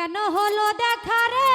কেন হলো দেখা রে